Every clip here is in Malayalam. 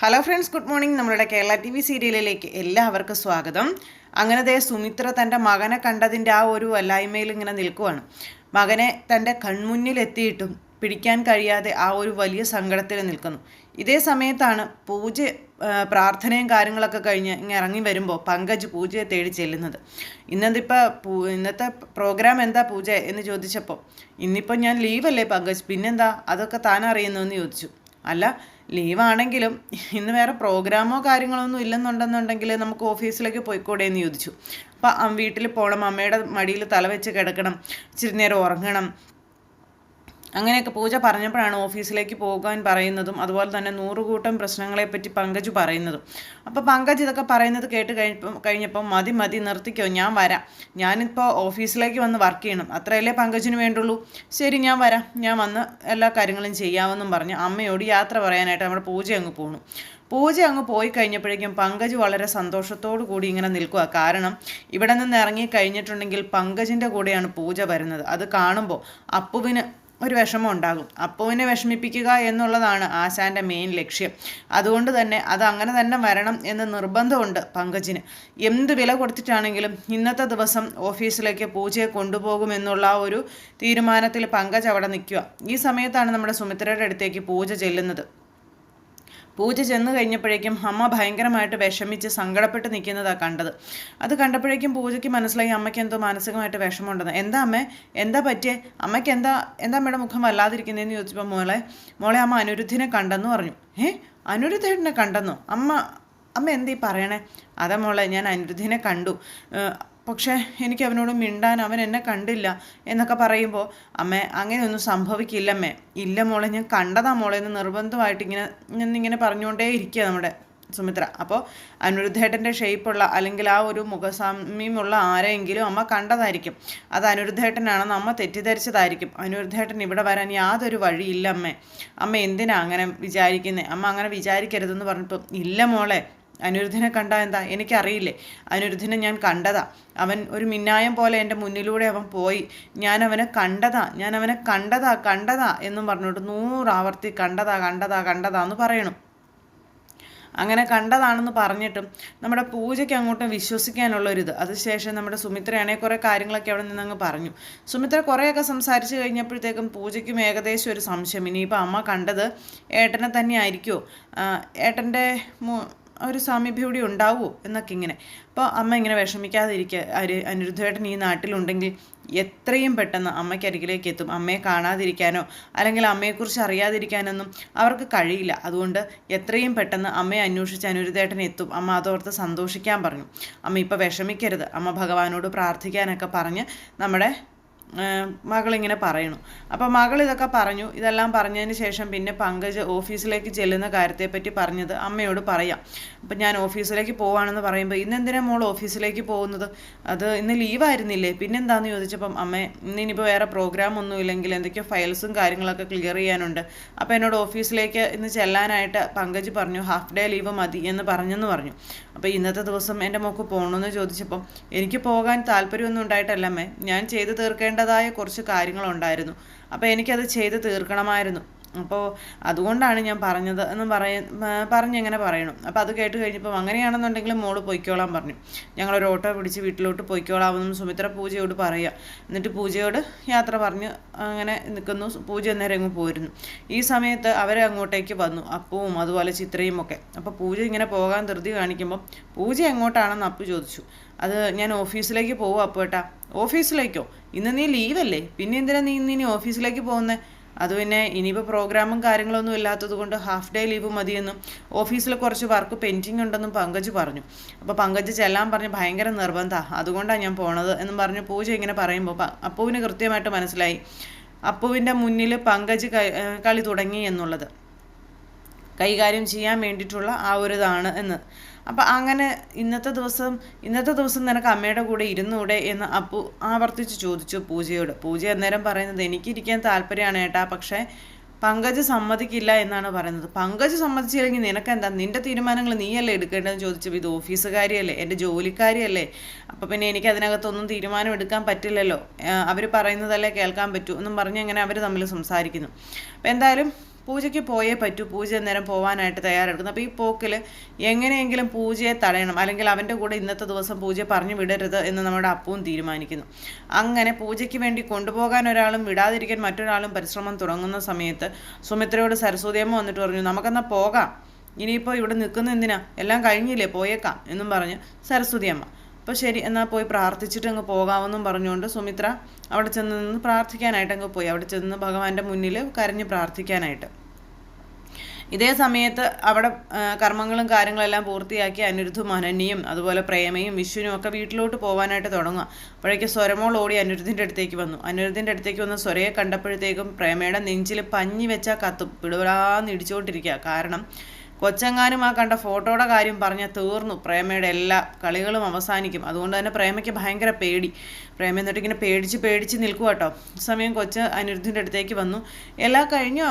ഹലോ ഫ്രണ്ട്സ് ഗുഡ് മോർണിംഗ് നമ്മളുടെ കേരള ടി വി സീരിയലിലേക്ക് എല്ലാവർക്കും സ്വാഗതം. അങ്ങനെ ദേ സുമിത്ര തന്റെ മകനെ കണ്ടതിന്റെ ആ ഒരു വല്ലായ്മയിൽ ഇങ്ങനെ നിൽക്കുവാണ്. മകനെ തന്റെ കൺമുന്നിൽ എത്തിയിട്ടും പിടിക്കാൻ കഴിയാതെ ആ ഒരു വലിയ സങ്കടത്തിൽ നിൽക്കുന്നു. ഇതേ സമയത്താണ് പൂജ പ്രാർത്ഥനയും കാര്യങ്ങളൊക്കെ കഴിഞ്ഞ് ഇങ്ങനെ ഇറങ്ങി വരുമ്പോൾ പങ്കജ് പൂജയെ തേടി ചെല്ലുന്നത്. ഇന്നതിപ്പോൾ പൂ ഇന്നത്തെ പ്രോഗ്രാം എന്താ പൂജ എന്ന് ചോദിച്ചപ്പോൾ ഇന്നിപ്പോൾ ഞാൻ ലീവല്ലേ പങ്കജ്? പിന്നെന്താ? അതൊക്കെ താൻ അറിയുന്നു? എന്ന് ചോദിച്ചു. അല്ല ലീവാണെങ്കിലും ഇന്ന് വേറെ പ്രോഗ്രാമോ കാര്യങ്ങളോ ഒന്നും ഇല്ലെന്നുണ്ടെന്നുണ്ടെങ്കിൽ നമുക്ക് ഓഫീസിലേക്ക് പോയിക്കൂടെ എന്ന് ചോദിച്ചു. അപ്പം വീട്ടിൽ പോകണം അമ്മയുടെ മടിയിൽ തല വെച്ച് കിടക്കണം. ഇച്ചിരി നേരം ഉറങ്ങണം. അങ്ങനെയൊക്കെ പൂജ പറഞ്ഞപ്പോഴാണ് ഓഫീസിലേക്ക് പോകാൻ പറയുന്നതും അതുപോലെ തന്നെ നൂറുകൂട്ടം പ്രശ്നങ്ങളെപ്പറ്റി പങ്കജ് പറയുന്നതും. അപ്പോൾ പങ്കജ് ഇതൊക്കെ പറയുന്നത് കേട്ട് കഴിഞ്ഞപ്പം കഴിഞ്ഞപ്പോൾ മതി മതി നിർത്തിക്കോ ഞാൻ വരാം. ഞാനിപ്പോൾ ഓഫീസിലേക്ക് വന്ന് വർക്ക് ചെയ്യണം. അത്രയല്ലേ പങ്കജിന് വേണ്ടുള്ളൂ. ശരി ഞാൻ വരാം. ഞാൻ വന്ന് എല്ലാ കാര്യങ്ങളും ചെയ്യാമെന്നും പറഞ്ഞ്. അമ്മയോട് യാത്ര പറയാനായിട്ട് നമ്മുടെ പൂജ അങ്ങ് പോണു. പൂജ അങ്ങ് പോയി കഴിഞ്ഞപ്പോഴേക്കും പങ്കജ് വളരെ സന്തോഷത്തോടു കൂടി ഇങ്ങനെ നിൽക്കുക കാരണം ഇവിടെ നിന്ന് ഇറങ്ങി കഴിഞ്ഞിട്ടുണ്ടെങ്കിൽ പങ്കജിന്റെ കൂടെയാണ് പൂജ വരുന്നത്. അത് കാണുമ്പോൾ അപ്പുവിന് ഒരു വിഷമം ഉണ്ടാകും അപ്പുവിനെ വിഷമിപ്പിക്കുക എന്നുള്ളതാണ് ആശാന്റെ മെയിൻ ലക്ഷ്യം. അതുകൊണ്ട് തന്നെ അത് അങ്ങനെ തന്നെ വരണം എന്ന് നിർബന്ധമുണ്ട് പങ്കജിന്. എന്ത് വില കൊടുത്തിട്ടാണെങ്കിലും ഇന്നത്തെ ദിവസം ഓഫീസിലേക്ക് പൂജയെ കൊണ്ടുപോകുമെന്നുള്ള ഒരു തീരുമാനത്തിൽ പങ്കജ് അവിടെ നിൽക്കുക. ഈ സമയത്താണ് നമ്മുടെ സുമിത്രയുടെ അടുത്തേക്ക് പൂജ ചെല്ലുന്നത്. പൂജ ചെന്ന് കഴിഞ്ഞപ്പോഴേക്കും അമ്മ ഭയങ്കരമായിട്ട് വിഷമിച്ച് സങ്കടപ്പെട്ട് നിൽക്കുന്നതാണ് കണ്ടത്. അത് കണ്ടപ്പോഴേക്കും പൂജയ്ക്ക് മനസ്സിലായി അമ്മയ്ക്ക് എന്തോ മാനസികമായിട്ട് വിഷമമുണ്ടെന്ന്. എന്താ അമ്മേ? എന്താ പറ്റിയേ? അമ്മയ്ക്ക് എന്താ എന്താ അമ്മയുടെ മുഖം വല്ലാതിരിക്കുന്നതെന്ന് ചോദിച്ചപ്പോൾ മോളെ മോളെ അമ്മ അനിരുദ്ധിനെ കണ്ടെന്ന് പറഞ്ഞു. ഏ അനിരുദ്ധേട്ടനെ കണ്ടെന്നോ? അമ്മ അമ്മ എന്തീ പറയണേ? അതാ മോളെ ഞാൻ അനിരുദ്ധിനെ കണ്ടു. പക്ഷേ എനിക്ക് അവനോട് മിണ്ടാൻ അവൻ എന്നെ കണ്ടില്ല എന്നൊക്കെ പറയുമ്പോൾ അമ്മ അങ്ങനെയൊന്നും സംഭവിക്കില്ലമ്മേ ഇല്ല മോളെ ഞാൻ കണ്ടതാ മോളെ. എന്ന് നിർബന്ധമായിട്ട് ഇങ്ങനെ എന്നിങ്ങനെ പറഞ്ഞുകൊണ്ടേ ഇരിക്കുക നമ്മുടെ സുമിത്ര. അപ്പോൾ അനിരുദ്ധേട്ടന്റെ ഷേപ്പുള്ള അല്ലെങ്കിൽ ആ ഒരു മുഖസാമ്യമുള്ള ആരെങ്കിലും അമ്മ കണ്ടതായിരിക്കും. അത് അനിരുദ്ധേട്ടനാണെന്ന് അമ്മ തെറ്റിദ്ധരിച്ചതായിരിക്കും. അനിരുദ്ധേട്ടൻ ഇവിടെ വരാൻ യാതൊരു വഴിയില്ല അമ്മേ. അമ്മ എന്തിനാ അങ്ങനെ വിചാരിക്കുന്നത് അമ്മ അങ്ങനെ വിചാരിക്കരുതെന്ന് പറഞ്ഞപ്പോൾ ഇല്ല മോളെ. അനിരുദ്ധനെ കണ്ട എന്താ? എനിക്കറിയില്ലേ. അനിരുദ്ധനെ ഞാൻ കണ്ടതാ. അവൻ ഒരു മിന്നായം പോലെ എന്റെ മുന്നിലൂടെ അവൻ പോയി. ഞാൻ അവനെ കണ്ടതാ. ഞാൻ അവനെ കണ്ടതാ കണ്ടതാ എന്നും പറഞ്ഞിട്ട് നൂറാവർത്തി കണ്ടതാ കണ്ടതാ കണ്ടതാ എന്ന് പറയണം. അങ്ങനെ കണ്ടതാണെന്ന് പറഞ്ഞിട്ടും നമ്മുടെ പൂജയ്ക്ക് അങ്ങോട്ട് വിശ്വസിക്കാനുള്ളൊരിത് അതിനുശേഷം നമ്മുടെ സുമിത്രയാണെങ്കിൽ കുറേ കാര്യങ്ങളൊക്കെ അവിടെ നിന്നങ്ങ് പറഞ്ഞു. സുമിത്ര കുറേയൊക്കെ സംസാരിച്ച് കഴിഞ്ഞപ്പോഴത്തേക്കും പൂജയ്ക്കും ഏകദേശം ഒരു സംശയം. ഇനിയിപ്പോൾ അമ്മ കണ്ടത് ഏട്ടനെ തന്നെ ആയിരിക്കുമോ ഏട്ടന്റെ ഒരു സാമീപ്യം കൂടി ഉണ്ടാവുമോ എന്നൊക്കെ ഇങ്ങനെ. അപ്പോൾ അമ്മ ഇങ്ങനെ വിഷമിക്കാതിരിക്കുക അരു അനിരുദ്ധേട്ടൻ ഈ നാട്ടിലുണ്ടെങ്കിൽ എത്രയും പെട്ടെന്ന് അമ്മയ്ക്ക് അരികിലേക്ക് എത്തും. അമ്മയെ കാണാതിരിക്കാനോ അല്ലെങ്കിൽ അമ്മയെക്കുറിച്ച് അറിയാതിരിക്കാനൊന്നും അവർക്ക് കഴിയില്ല. അതുകൊണ്ട് എത്രയും പെട്ടെന്ന് അമ്മയെ അന്വേഷിച്ച് അനുരുദ്ധേട്ടനെ എത്തും. അമ്മ അതോർത്ത് സന്തോഷിക്കാൻ പറഞ്ഞു. അമ്മ ഇപ്പോൾ വിഷമിക്കരുത്. അമ്മ ഭഗവാനോട് പ്രാർത്ഥിക്കാനൊക്കെ പറഞ്ഞ് നമ്മുടെ മകളിങ്ങനെ പറയണു. അപ്പോൾ മകൾ ഇതൊക്കെ പറഞ്ഞു ഇതെല്ലാം പറഞ്ഞതിന് ശേഷം പിന്നെ പങ്കജ് ഓഫീസിലേക്ക് ചെല്ലുന്ന കാര്യത്തെപ്പറ്റി പറഞ്ഞത് അമ്മയോട് പറയാം. അപ്പം ഞാൻ ഓഫീസിലേക്ക് പോവാണെന്ന് പറയുമ്പോൾ ഇന്ന് എന്തിനാണ് മോൾ ഓഫീസിലേക്ക് പോകുന്നത്? അത് ഇന്ന് ലീവായിരുന്നില്ലേ? പിന്നെന്താന്ന് ചോദിച്ചപ്പം അമ്മ ഇന്ന് ഇനിയിപ്പോൾ വേറെ പ്രോഗ്രാം ഒന്നും ഇല്ലെങ്കിൽ എന്തൊക്കെയോ ഫയൽസും കാര്യങ്ങളൊക്കെ ക്ലിയർ ചെയ്യാനുണ്ട്. അപ്പോൾ എന്നോട് ഓഫീസിലേക്ക് ഇന്ന് ചെല്ലാനായിട്ട് പങ്കജ് പറഞ്ഞു ഹാഫ് ഡേ ലീവ് മതി എന്ന് പറഞ്ഞെന്ന് പറഞ്ഞു. അപ്പോൾ ഇന്നത്തെ ദിവസം എന്റെ മോക്ക് പോകണമെന്ന് ചോദിച്ചപ്പം എനിക്ക് പോകാൻ താല്പര്യമൊന്നും ഉണ്ടായിട്ടല്ല അമ്മേ. ഞാൻ ചെയ്തു തീർക്കേണ്ടതായ കുറച്ച് കാര്യങ്ങളുണ്ടായിരുന്നു. അപ്പോൾ എനിക്കത് ചെയ്ത് തീർക്കണമായിരുന്നു. അപ്പോൾ അതുകൊണ്ടാണ് ഞാൻ പറഞ്ഞത് എന്ന് പറയ പറഞ്ഞെങ്ങനെ പറയണം. അപ്പോൾ അത് കേട്ട് കഴിഞ്ഞപ്പോൾ അങ്ങനെയാണെന്നുണ്ടെങ്കിൽ മോൾ പൊയ്ക്കോളാൻ പറഞ്ഞു. ഞങ്ങളൊരു ഓട്ടോ പിടിച്ച് വീട്ടിലോട്ട് പൊയ്ക്കോളാമെന്നും സുമിത്ര പൂജയോട് പറയുക എന്നിട്ട് പൂജയോട് യാത്ര പറഞ്ഞ് അങ്ങനെ നിൽക്കുന്നു പൂജ അന്നേരം അങ്ങ് പോരുന്നു. ഈ സമയത്ത് അവരെ അങ്ങോട്ടേക്ക് വന്നു. അപ്പവും അതുപോലെ ചിത്രയും ഒക്കെ. അപ്പോൾ പൂജ ഇങ്ങനെ പോകാൻ ധൃതി കാണിക്കുമ്പോൾ പൂജ എങ്ങോട്ടാണെന്ന് അപ്പു ചോദിച്ചു. അത് ഞാൻ ഓഫീസിലേക്ക് പോകും അപ്പേട്ടാ ഓഫീസിലേക്കോ? ഇന്ന് നീ ലീവല്ലേ? പിന്നെ എന്തിനാ നീ ഇന്ന് ഇനി ഓഫീസിലേക്ക് പോകുന്നത് അത് പിന്നെ ഇനിയിപ്പോൾ പ്രോഗ്രാമും കാര്യങ്ങളൊന്നും ഇല്ലാത്തത് കൊണ്ട് ഹാഫ് ഡേ ലീവ് മതിയെന്നും ഓഫീസിൽ കുറച്ച് വർക്ക് പെൻഡിങ് ഉണ്ടെന്നും പങ്കജ് പറഞ്ഞു. അപ്പോൾ പങ്കജ് ചെല്ലാൻ പറഞ്ഞ് ഭയങ്കര നിർബന്ധമാണ് അതുകൊണ്ടാണ് ഞാൻ പോണത് എന്നും പറഞ്ഞ് പൂജ ഇങ്ങനെ പറയുമ്പോൾ അപ്പുവിന് കൃത്യമായിട്ട് മനസ്സിലായി. അപ്പുവിന്റെ മുന്നിൽ പങ്കജ് കളി തുടങ്ങി എന്നുള്ളത്. കൈകാര്യം ചെയ്യാൻ വേണ്ടിയിട്ടുള്ള ആ ഒരു ഇതാണ് എന്ന്. അപ്പം അങ്ങനെ ഇന്നത്തെ ദിവസം ഇന്നത്തെ ദിവസം നിനക്ക് അമ്മയുടെ കൂടെ ഇരുന്നൂടെ എന്ന് അപ്പു ആവർത്തിച്ച് ചോദിച്ചു പൂജയോട്. പൂജ അന്നേരം പറയുന്നത് എനിക്കിരിക്കാൻ താല്പര്യമാണ് ഏട്ടാ പക്ഷേ പങ്കജ് സമ്മതിക്കില്ല എന്നാണ് പറയുന്നത്. പങ്കജ് സമ്മതിച്ചില്ലെങ്കിൽ നിനക്കെന്താ? നിന്റെ തീരുമാനങ്ങൾ നീയല്ലേ എടുക്കേണ്ടതെന്ന് ചോദിച്ചപ്പോൾ ഇത് ഓഫീസുകാരിയല്ലേ എന്റെ ജോലിക്കാരിയല്ലേ അപ്പോൾ പിന്നെ എനിക്ക് അതിനകത്തൊന്നും തീരുമാനം എടുക്കാൻ പറ്റില്ലല്ലോ അവർ പറയുന്നതല്ലേ കേൾക്കാൻ പറ്റൂ എന്നും പറഞ്ഞ് അങ്ങനെ അവർ തമ്മിൽ സംസാരിക്കുന്നു. അപ്പോൾ എന്തായാലും പൂജയ്ക്ക് പോയേ പറ്റൂ. പൂജ നേരം പോകാനായിട്ട് തയ്യാറെടുക്കുന്നു. അപ്പോൾ ഈ പോക്കിൽ എങ്ങനെയെങ്കിലും പൂജയെ തടയണം. അല്ലെങ്കിൽ അവന്റെ കൂടെ ഇന്നത്തെ ദിവസം പൂജ പറഞ്ഞു വിടരുത് എന്ന് നമ്മുടെ അപ്പവും തീരുമാനിക്കുന്നു. അങ്ങനെ പൂജയ്ക്ക് വേണ്ടി കൊണ്ടുപോകാൻ ഒരാളും വിടാതിരിക്കാൻ മറ്റൊരാളും പരിശ്രമം തുടങ്ങുന്ന സമയത്ത് സുമിത്രയോട് സരസ്വതിയമ്മ വന്നിട്ട് പറഞ്ഞു നമുക്കെന്നാൽ പോകാം. ഇനിയിപ്പോൾ ഇവിടെ നിൽക്കുന്ന എന്തിനാ? എല്ലാം കഴിഞ്ഞില്ലേ? പോയേക്കാം എന്നും പറഞ്ഞ് സരസ്വതി അമ്മ അപ്പോൾ ശരി എന്നാൽ പോയി പ്രാർത്ഥിച്ചിട്ട് അങ്ങ് പോകാമെന്നും പറഞ്ഞുകൊണ്ട് സുമിത്ര അവിടെ ചെന്ന് നിന്ന് പ്രാർത്ഥിക്കാനായിട്ട് അങ്ങ് പോയി. അവിടെ ചെന്ന് ഭഗവാന്റെ മുന്നിൽ കരഞ്ഞ് പ്രാർത്ഥിക്കാനായിട്ട്. ഇതേ സമയത്ത് അവിടെ കർമ്മങ്ങളും കാര്യങ്ങളെല്ലാം പൂർത്തിയാക്കി അനിരുദ്ധും അനന്യയും അതുപോലെ പ്രേമയും വിഷുവിനും ഒക്കെ വീട്ടിലോട്ട് പോകാനായിട്ട് തുടങ്ങുക. അപ്പോഴേക്ക് സ്വരമോൾ ഓടി അനിരുദ്ധിന്റെ അടുത്തേക്ക് വന്നു. അനിരുദ്ധിന്റെ അടുത്തേക്ക് വന്ന സ്വരയെ കണ്ടപ്പോഴത്തേക്കും പ്രേമയുടെ നെഞ്ചിൽ പഞ്ഞി വെച്ചാൽ കത്തും. പിടുപിടാന്ന് ഇടിച്ചുകൊണ്ടിരിക്കുക കാരണം കൊച്ചങ്ങാനും ആ കണ്ട ഫോട്ടോയുടെ കാര്യം പറഞ്ഞ തീർന്നു. പ്രേമയുടെ എല്ലാ കളികളും അവസാനിക്കും. അതുകൊണ്ട് തന്നെ പ്രേമയ്ക്ക് ഭയങ്കര പേടി. പ്രേമ എന്നിട്ട് ഇങ്ങനെ പേടിച്ച് പേടിച്ച് നിൽക്കുക കേട്ടോ സമയം കൊച്ച് അനിരുദ്ധിന്റെ അടുത്തേക്ക് വന്നു. എല്ലാം കഴിഞ്ഞോ?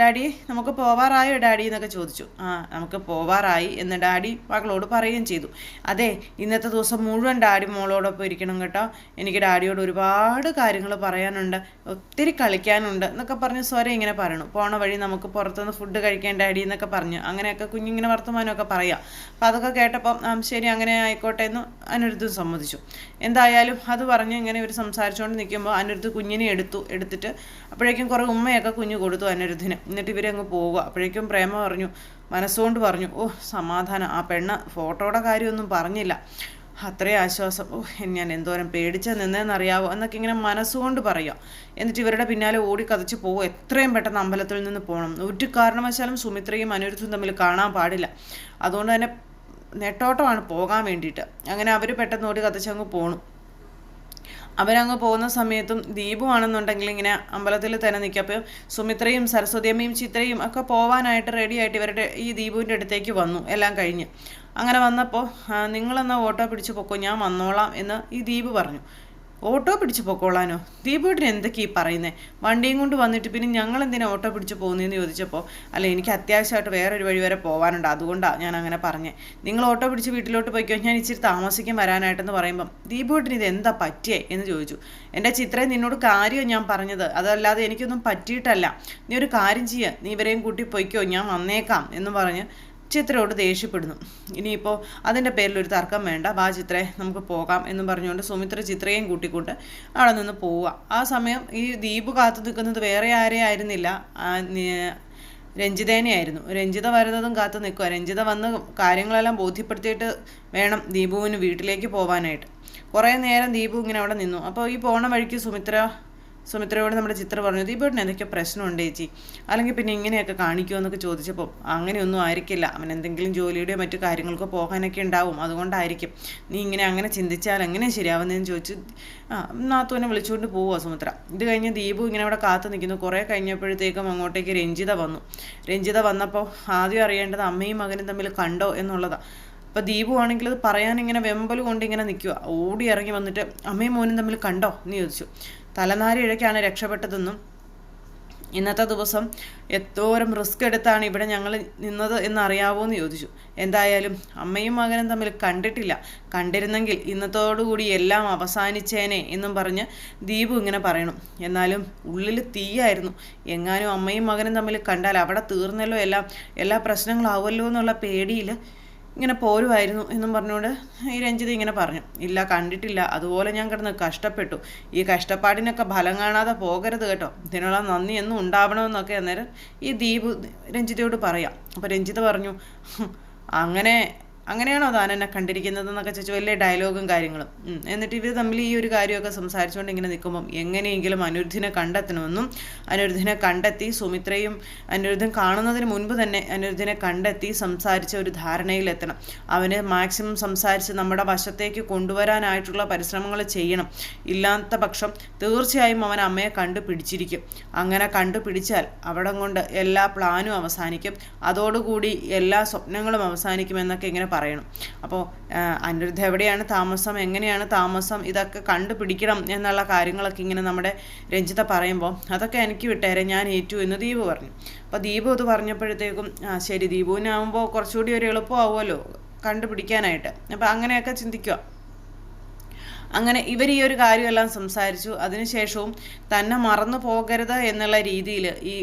ഡാഡി നമുക്ക് പോവാറായോ ഡാഡി? എന്നൊക്കെ ചോദിച്ചു. ആ നമുക്ക് പോവാറായി എന്ന് ഡാഡി മകളോട് പറയുകയും ചെയ്തു. അതെ ഇന്നത്തെ ദിവസം മുഴുവൻ ഡാഡി മോളോടൊപ്പം ഇരിക്കണം കേട്ടോ. എനിക്ക് ഡാഡിയോട് ഒരുപാട് കാര്യങ്ങൾ പറയാനുണ്ട്. ഒത്തിരി കളിക്കാനുണ്ട് എന്നൊക്കെ പറഞ്ഞ് സ്വരം ഇങ്ങനെ പറയണു. പോണ വഴി നമുക്ക് പുറത്തുനിന്ന് ഫുഡ് കഴിക്കാൻ ഡാഡി എന്നൊക്കെ പറഞ്ഞു പറഞ്ഞു അങ്ങനെയൊക്കെ കുഞ്ഞിങ്ങനെ വർത്തമാനമൊക്കെ പറയാം. അപ്പോൾ അതൊക്കെ കേട്ടപ്പം ശരി അങ്ങനെ ആയിക്കോട്ടെ എന്ന് അനിരുദ്ധം സമ്മതിച്ചു. എന്തായാലും അത് പറഞ്ഞ് ഇങ്ങനെ ഇവർ സംസാരിച്ചുകൊണ്ട് നിൽക്കുമ്പോൾ അനിരുദ്ധ് കുഞ്ഞിനെ എടുത്തു എടുത്തിട്ട് അപ്പോഴേക്കും കുറേ ഉമ്മയൊക്കെ കുഞ്ഞ് കൊടുത്തു അനിരുദ്ധിന്. എന്നിട്ട് ഇവരങ്ങ് പോവുക. അപ്പോഴേക്കും പ്രേമ പറഞ്ഞു മനസ്സുകൊണ്ട് പറഞ്ഞു ഓ സമാധാനം. ആ പെണ്ണ് ഫോട്ടോയുടെ കാര്യമൊന്നും പറഞ്ഞില്ല. അത്രയും ആശ്വാസം. ഓ ഞാൻ എന്തോരം പേടിച്ച നിന്നേന്നറിയാവോ? എന്നൊക്കെ ഇങ്ങനെ മനസ്സുകൊണ്ട് പറയാം. എന്നിട്ട് ഇവരുടെ പിന്നാലെ ഓടി കതച്ച് പോകും എത്രയും പെട്ടെന്ന് അമ്പലത്തിൽ നിന്ന് പോകണം ഒരു കാരണവശാലും സുമിത്രയും അനിരുദ്ധും തമ്മിൽ കാണാൻ പാടില്ല. അതുകൊണ്ട് തന്നെ നെട്ടോട്ടമാണ് പോകാൻ വേണ്ടിയിട്ട്. അങ്ങനെ അവർ പെട്ടെന്ന് ഓടി കതച്ചങ്ങ് പോകണം അവരങ്ങ് പോകുന്ന സമയത്തും ദീപുവാണെന്നുണ്ടെങ്കിൽ ഇങ്ങനെ അമ്പലത്തിൽ തന്നെ നിൽക്കുക അപ്പോൾ സുമിത്രയും സരസ്വതിയമ്മയും ചിത്രയും ഒക്കെ പോകാനായിട്ട് റെഡിയായിട്ട് ഇവരുടെ ഈ ദീപുവിന്റെ അടുത്തേക്ക് വന്നു. എല്ലാം കഴിഞ്ഞ്. അങ്ങനെ വന്നപ്പോൾ നിങ്ങളെന്നാൽ ഓട്ടോ പിടിച്ച് പൊക്കോ ഞാൻ വന്നോളാം എന്ന് ഈ ദീപ് പറഞ്ഞു. ഓട്ടോ പിടിച്ച് പൊക്കോളാനോ? ദീപുവേട്ടിന് എന്തൊക്കെയാ ഈ പറയുന്നത് വണ്ടിയും കൊണ്ട് വന്നിട്ട് പിന്നെ ഞങ്ങൾ എന്തിനാ ഓട്ടോ പിടിച്ച് പോകുന്നതെന്ന് ചോദിച്ചപ്പോൾ അല്ല എനിക്ക് അത്യാവശ്യമായിട്ട് വേറൊരു വഴി വരെ പോകാനുണ്ട് അതുകൊണ്ടാണ് ഞാൻ അങ്ങനെ പറഞ്ഞത് നിങ്ങൾ ഓട്ടോ പിടിച്ച് വീട്ടിലോട്ട് പോയിക്കോ ഞാൻ ഇച്ചിരി താമസിക്കാൻ വരാനായിട്ടെന്ന് പറയുമ്പം ദീപുവേട്ടിന് ഇത് എന്താ പറ്റിയേ എന്ന് ചോദിച്ചു. എന്റെ ചിത്രയും നിന്നോട് കാര്യം ഞാൻ പറഞ്ഞത് അതല്ലാതെ എനിക്കൊന്നും പറ്റിയിട്ടല്ല. നീ ഒരു കാര്യം ചെയ്യുക നീ ഇവരെയും കൂട്ടി പൊയ്ക്കോ ഞാൻ വന്നേക്കാം എന്ന് പറഞ്ഞ് ചിത്രയോട് ദേഷ്യപ്പെടുന്നു. ഇനിയിപ്പോൾ അതിന്റെ പേരിൽ ഒരു തർക്കം വേണ്ട. വാ ചിത്രേ നമുക്ക് പോകാം എന്ന് പറഞ്ഞുകൊണ്ട് സുമിത്ര ചിത്രയും കൂട്ടിക്കൊണ്ട് അവിടെ നിന്ന് പോവുക. ആ സമയം ഈ ദീപ് കാത്തു നിൽക്കുന്നത് വേറെ ആരെയായിരുന്നില്ല രഞ്ജിതേനെയായിരുന്നു രഞ്ജിത വരുന്നതും കാത്തു നിൽക്കുക. രഞ്ജിത വന്ന് കാര്യങ്ങളെല്ലാം ബോധ്യപ്പെടുത്തിയിട്ട് വേണം ദീപുവിന് വീട്ടിലേക്ക് പോകാനായിട്ട് കുറേ നേരം ദീപു ഇങ്ങനെ അവിടെ നിന്നു. അപ്പോൾ ഈ പോണ വഴിക്ക് സുമിത്ര സുമിത്രയോട് നമ്മുടെ ചിത്ര പറഞ്ഞു ദീപോട്ടിന് എന്തൊക്കെ പ്രശ്നമുണ്ട് ചേച്ചി. അല്ലെങ്കിൽ പിന്നെ ഇങ്ങനെയൊക്കെ കാണിക്കുമോ എന്നൊക്കെ ചോദിച്ചപ്പോൾ അങ്ങനെയൊന്നും ആയിരിക്കില്ല. അവൻ എന്തെങ്കിലും ജോലിയുടെയോ മറ്റു കാര്യങ്ങൾക്കോ പോകാനൊക്കെ ഉണ്ടാവും. അതുകൊണ്ടായിരിക്കും. നീ ഇങ്ങനെ അങ്ങനെ ചിന്തിച്ചാൽ എങ്ങനെ ശരിയാവുന്നതെന്ന് ചോദിച്ചു ആ വിളിച്ചുകൊണ്ട് പോവുക സുമിത്ര. ഇത് കഴിഞ്ഞ് ദീപു ഇങ്ങനെ അവിടെ കാത്തു നിൽക്കുന്നു. കുറേ കഴിഞ്ഞപ്പോഴത്തേക്കും അങ്ങോട്ടേക്ക് രഞ്ജിത വന്നു. രഞ്ജിത വന്നപ്പോൾ ആദ്യം അറിയേണ്ടത് അമ്മയും മകനും തമ്മിൽ കണ്ടോ എന്നുള്ളതാണ് അപ്പോൾ ദീപു ആണെങ്കിൽ അത് പറയാൻ ഇങ്ങനെ വെമ്പൽ കൊണ്ട് ഇങ്ങനെ നിൽക്കുക ഓടി ഇറങ്ങി വന്നിട്ട് അമ്മയും മോനും തമ്മിൽ കണ്ടോ? എന്ന് ചോദിച്ചു. തലനാരി ഇഴയ്ക്കാണ് രക്ഷപ്പെട്ടതെന്നും ഇന്നത്തെ ദിവസം എത്തോരം റിസ്ക് എടുത്താണ് ഇവിടെ ഞങ്ങൾ നിന്നത് എന്നറിയാവോ എന്ന് ചോദിച്ചു. എന്തായാലും അമ്മയും മകനും തമ്മിൽ കണ്ടിട്ടില്ല. കണ്ടിരുന്നെങ്കിൽ ഇന്നത്തോടുകൂടി എല്ലാം അവസാനിച്ചേനെ എന്നും പറഞ്ഞ് ദീപു ഇങ്ങനെ പറയണം. എന്നാലും ഉള്ളിൽ തീയായിരുന്നു. എങ്ങാനും അമ്മയും മകനും തമ്മിൽ കണ്ടാൽ അവിടെ തീർന്നല്ലോ എല്ലാം. എല്ലാ പ്രശ്നങ്ങളാവുമല്ലോ എന്നുള്ള പേടിയിൽ ഇങ്ങനെ പോരുമായിരുന്നു എന്നും പറഞ്ഞുകൊണ്ട് ഈ രഞ്ജിത് ഇങ്ങനെ പറഞ്ഞു. ഇല്ല കണ്ടിട്ടില്ല. അതുപോലെ ഞാൻ കിടന്ന് കഷ്ടപ്പെട്ടു. ഈ കഷ്ടപ്പാടിനൊക്കെ ഫലം കാണാതെ പോകരുത് കേട്ടോ. ഇതിനുള്ള നന്ദി എന്നും ഉണ്ടാവണമെന്നൊക്കെ അന്നേരം ഈ ദീപ് രഞ്ജിതയോട് പറയാം. അപ്പോൾ രഞ്ജിത പറഞ്ഞു അങ്ങനെ അങ്ങനെയാണോ താൻ എന്നെ കണ്ടിരിക്കുന്നത് എന്നൊക്കെ ചോദിച്ചു വലിയ ഡയലോഗും കാര്യങ്ങളും. എന്നിട്ട് ഇവർ തമ്മിൽ ഈ ഒരു കാര്യമൊക്കെ സംസാരിച്ചുകൊണ്ട് ഇങ്ങനെ നിൽക്കുമ്പം എങ്ങനെയെങ്കിലും അനിരുദ്ധിനെ കണ്ടെത്തണമെന്നും അനിരുദ്ധിനെ കണ്ടെത്തി സുമിത്രയും അനിരുദ്ധൻ കാണുന്നതിന് മുൻപ് തന്നെ അനിരുദ്ധിനെ കണ്ടെത്തി സംസാരിച്ച ഒരു ധാരണയിലെത്തണം. അവന് മാക്സിമം സംസാരിച്ച് നമ്മുടെ വശത്തേക്ക് കൊണ്ടുവരാനായിട്ടുള്ള പരിശ്രമങ്ങൾ ചെയ്യണം. ഇല്ലാത്ത പക്ഷം തീർച്ചയായും അവൻ അമ്മയെ കണ്ടുപിടിച്ചിരിക്കും. അങ്ങനെ കണ്ടുപിടിച്ചാൽ അവിടം കൊണ്ട് എല്ലാ പ്ലാനും അവസാനിക്കും. അതോടുകൂടി എല്ലാ സ്വപ്നങ്ങളും അവസാനിക്കും എന്നൊക്കെ ഇങ്ങനെ പറയണം. അപ്പോൾ അനിരുദ്ധ എവിടെയാണ് താമസം എങ്ങനെയാണ് താമസം ഇതൊക്കെ കണ്ടുപിടിക്കണം എന്നുള്ള കാര്യങ്ങളൊക്കെ ഇങ്ങനെ നമ്മുടെ രഞ്ജിത പറയുമ്പോൾ അതൊക്കെ എനിക്ക് വിട്ടേരെ ഞാൻ ഏറ്റു എന്ന് ദീപ് പറഞ്ഞു. അപ്പോൾ ദീപു അത് പറഞ്ഞപ്പോഴത്തേക്കും ശരി ദീപുവിനാകുമ്പോൾ കുറച്ചുകൂടി ഒരു എളുപ്പമാവുമല്ലോ കണ്ടുപിടിക്കാനായിട്ട്. അപ്പോൾ അങ്ങനെയൊക്കെ ചിന്തിക്കുക അങ്ങനെ ഇവർ ഈ ഒരു കാര്യമെല്ലാം സംസാരിച്ചു. അതിനുശേഷവും തന്നെ മറന്നു പോകരുത് എന്നുള്ള രീതിയിൽ ഈ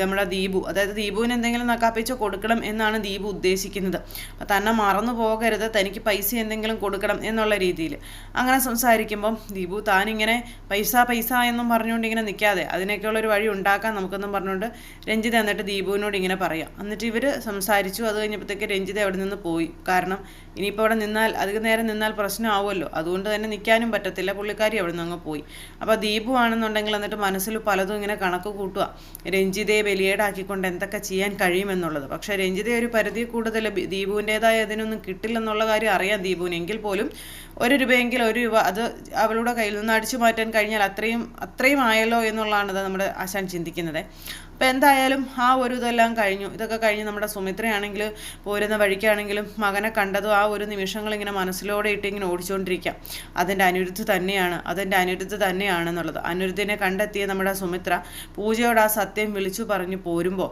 നമ്മുടെ ദീപു. അതായത് ദീപുവിന് എന്തെങ്കിലും നക്കാപ്പിച്ച കൊടുക്കണം എന്നാണ് ദീപു ഉദ്ദേശിക്കുന്നത്. അപ്പം തന്നെ മറന്നു പോകരുത്. തനിക്ക് പൈസ എന്തെങ്കിലും കൊടുക്കണം എന്നുള്ള രീതിയിൽ. അങ്ങനെ സംസാരിക്കുമ്പം ദീപു താനിങ്ങനെ പൈസ പൈസ എന്നും പറഞ്ഞുകൊണ്ട് ഇങ്ങനെ നിൽക്കാതെ അതിനൊക്കെയുള്ളൊരു വഴി ഉണ്ടാക്കാൻ നമുക്കെന്നും പറഞ്ഞുകൊണ്ട് രഞ്ജിത എന്നിട്ട് ദീപുവിനോട് ഇങ്ങനെ പറയാം. എന്നിട്ട് ഇവർ സംസാരിച്ചു. അത് കഴിഞ്ഞപ്പോഴത്തേക്ക് രഞ്ജിത അവിടെ നിന്ന് പോയി. കാരണം ഇനിയിപ്പോൾ അവിടെ നിന്നാൽ അധിക നേരം നിന്നാൽ പ്രശ്നമാവുമല്ലോ. അതുകൊണ്ട് തന്നെ നിൽക്കാനും പറ്റത്തില്ല. പുള്ളിക്കാരി അവിടെ നിന്ന് അങ്ങ് പോയി. അപ്പോൾ ദീപു ആണെന്നുണ്ടെങ്കിൽ എന്നിട്ട് മനസ്സിൽ പലതും ഇങ്ങനെ കണക്ക് കൂട്ടുക. രഞ്ജിതയെ ബലിയേടാക്കിക്കൊണ്ട് എന്തൊക്കെ ചെയ്യാൻ കഴിയുമെന്നുള്ളത്. പക്ഷേ രഞ്ജിത ഒരു പരിധി കൂടുതൽ ദീപുവിന്റേതായ ഇതിനൊന്നും കിട്ടില്ലെന്നുള്ള കാര്യം അറിയാം ദീപുവിന്. എങ്കിൽ പോലും ഒരു രൂപയെങ്കിലും ഒരു രൂപ അത് അവളുടെ കയ്യിൽ നിന്ന് അടിച്ചു മാറ്റാൻ കഴിഞ്ഞാൽ അത്രയും അത്രയും ആയല്ലോ എന്നുള്ളതാണ് നമ്മുടെ ആശാൻ ചിന്തിക്കുന്നത്. അപ്പോൾ എന്തായാലും ആ ഒരു ഇതെല്ലാം കഴിഞ്ഞു. ഇതൊക്കെ കഴിഞ്ഞ് നമ്മുടെ സുമിത്രയാണെങ്കിൽ പോരുന്ന വഴിക്കാണെങ്കിലും മകനെ കണ്ടതും ആ ഒരു നിമിഷങ്ങൾ ഇങ്ങനെ മനസ്സിലോടെ ഇട്ട് ഇങ്ങനെ ഓടിച്ചുകൊണ്ടിരിക്കാം അതിന്റെ അനിരുദ്ധ തന്നെയാണ്. അതിന്റെ അനിരുദ്ധ തന്നെയാണെന്നുള്ളത്. അനിരുദ്ധിനെ കണ്ടെത്തിയ നമ്മുടെ സുമിത്ര പൂജയോട് ആ സത്യം വിളിച്ചു പറഞ്ഞു പോരുമ്പോൾ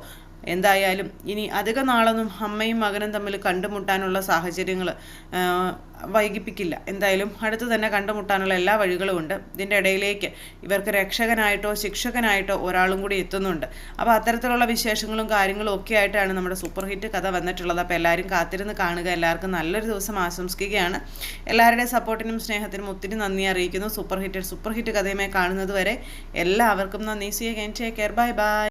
എന്തായാലും ഇനി അധിക നാളൊന്നും അമ്മയും മകനും തമ്മിൽ കണ്ടുമുട്ടാനുള്ള സാഹചര്യങ്ങൾ വൈകിപ്പിക്കില്ല. എന്തായാലും അടുത്ത് തന്നെ കണ്ടുമുട്ടാനുള്ള എല്ലാ വഴികളും ഉണ്ട്. ഇതിന്റെ ഇടയിലേക്ക് ഇവർക്ക് രക്ഷകനായിട്ടോ ശിക്ഷകനായിട്ടോ ഒരാളും കൂടി എത്തുന്നുണ്ട്. അപ്പോൾ അത്തരത്തിലുള്ള വിശേഷങ്ങളും കാര്യങ്ങളും ഒക്കെ ആയിട്ടാണ് നമ്മുടെ സൂപ്പർ ഹിറ്റ് കഥ വന്നിട്ടുള്ളത്. അപ്പോൾ എല്ലാവരും കാത്തിരുന്ന് കാണുക. എല്ലാവർക്കും നല്ലൊരു ദിവസം ആശംസിക്കുകയാണ്. എല്ലാവരുടെയും സപ്പോർട്ടിനും സ്നേഹത്തിനും ഒത്തിരി നന്ദി അറിയിക്കുന്നു. സൂപ്പർ ഹിറ്റ് സൂപ്പർ ഹിറ്റ് കഥയുമായി കാണുന്നത് വരെ എല്ലാവർക്കും നന്ദി. See take care bye bye